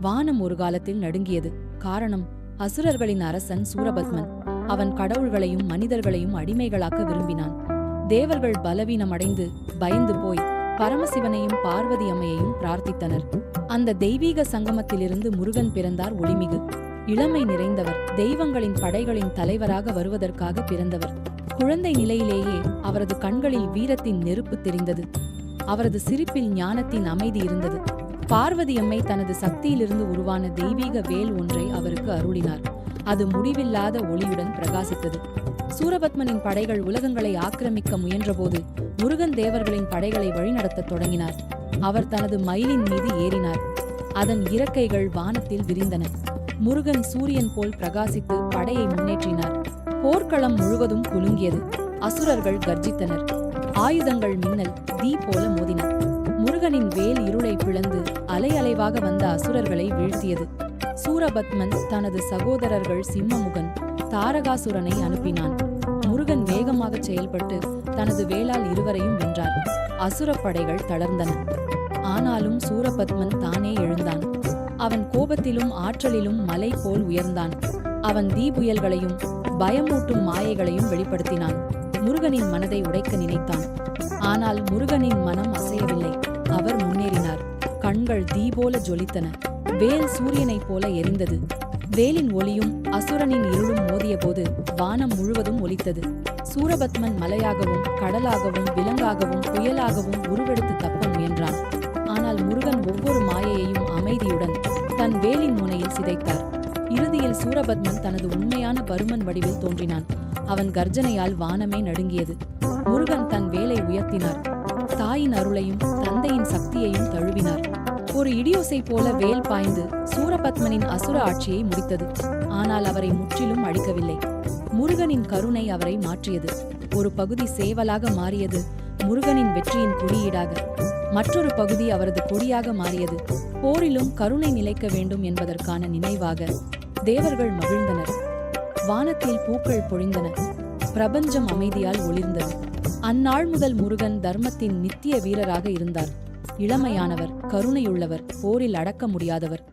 வானம் ஒரு காலத்தில் நடுங்கியது. காரணம் அசுரர்களின் அரசன் சூரபத்மன். அவன் கடவுள்களையும் மனிதர்களையும் அடிமைகளாக்க விரும்பினான். தேவர்கள் பலவீனமடைந்து பயந்து போய் பரமசிவனையும் பார்வதி அம்மையையும் பிரார்த்தித்தனர். அந்த தெய்வீக சங்கமத்திலிருந்து முருகன் பிறந்தார் ஒளிமிகு. இளமை நிறைந்தவர் தெய்வங்களின் படைகளின் தலைவராக வருவதற்காக பிறந்தவர். குழந்தை நிலையிலேயே அவரது கண்களில் வீரத்தின் நெருப்பு தெரிந்தது. அவரது சிரிப்பில் ஞானத்தின் அமைதி இருந்தது. பார்வதி அம்மை தனது சக்தியிலிருந்து உருவான தெய்வீக வேல் ஒன்றை அவருக்கு அருளினார். அது முடிவில்லாத ஒளியுடன் பிரகாசித்தது. சூரபத்மனின் படைகள் உலகங்களை ஆக்கிரமிக்க முயன்றபோது முருகன் தேவர்களின் படைகளை வழிநடத்தத் தொடங்கினார். அவர் தனது மயிலின் மீது ஏறினார். அதன் இறக்கைகள் வானத்தில் விரிந்தன. முருகன் சூரியன் போல் பிரகாசித்து படையை முன்னேற்றினார். போர்க்களம் முழுவதும் குலுங்கியது. அசுரர்கள் கர்ஜித்தனர். ஆயுதங்கள் மின்னல் தீ போல மோதின. முருகனின் வேல் இருளை பிளந்து அலை அலைவாக வந்த அசுரர்களை வீழ்த்தியது. சூரபத்மன் தனது சகோதரர்கள் சிம்மமுகன் தாரகாசுரனை அனுப்பினான். முருகன் வேகமாக செயல்பட்டு தனது வேளால் இருவரையும் வென்றார். அசுரப் படைகள் தளர்ந்தன. ஆனாலும் சூரபத்மன் தானே எழுந்தான். அவன் கோபத்திலும் ஆற்றலிலும் மலை போல் உயர்ந்தான். அவன் தீபுயல்களையும் பயமூட்டும் மாயைகளையும் வெளிப்படுத்தினான். முருகனின் மனதை உடைக்க நினைத்தான். ஆனால் முருகனின் மனம் அசையவில்லை. அவர் முன்னேறினார். கண்கள் தீபோல ஜொலித்தன. வேல் சூரியனைப் போல எரிந்தது. வேலின் ஒளியும் அசுரனின் இருளும் மோதியபோது வானம் முழுவதும் ஒலித்தது. சூரபத்மன் மலையாகவும் கடலாகவும் விலங்காகவும் புயலாகவும் உருவெடுத்து தப்ப முயன்றான். ஆனால் முருகன் ஒவ்வொரு மாயையையும் அமைதியுடன் தன் வேலின் முனையில் சிதைத்தார். இறுதியில் சூரபத்மன் தனது உண்மையான பருமன் வடிவில் தோன்றினான். அவன் கர்ஜனையால் வானமே நடுங்கியது. முருகன் தன் வேலை உயர்த்தினார். தாயின் அருளையும் தந்தையின் சக்தியையும் தழுவினார். ஒரு இடியோசை போல வேல் பாய்ந்து சூரபத்மனின் அசுர ஆட்சியை முடித்தது. ஆனால் அவரை முற்றிலும் அழிக்கவில்லை. முருகனின் கருணை அவரை மாற்றியது. ஒரு பகுதி சேவலாக மாறியது முருகனின் வெற்றியின் குறியீடாக. மற்றொரு பகுதி அவரது கொடியாக மாறியது. போரிலும் கருணை நிலைக்க வேண்டும் என்பதற்கான நினைவாக தேவர்கள் மகிழ்ந்தனர். வானத்தில் பூக்கள் பொழிந்தன. பிரபஞ்சம் அமைதியால் ஒளிர்ந்தது. அந்நாள் முதல் முருகன் தர்மத்தின் நித்திய வீரராக இருந்தார். இளமையானவர் கருணையுள்ளவர் போரில் அடக்க முடியாதவர்.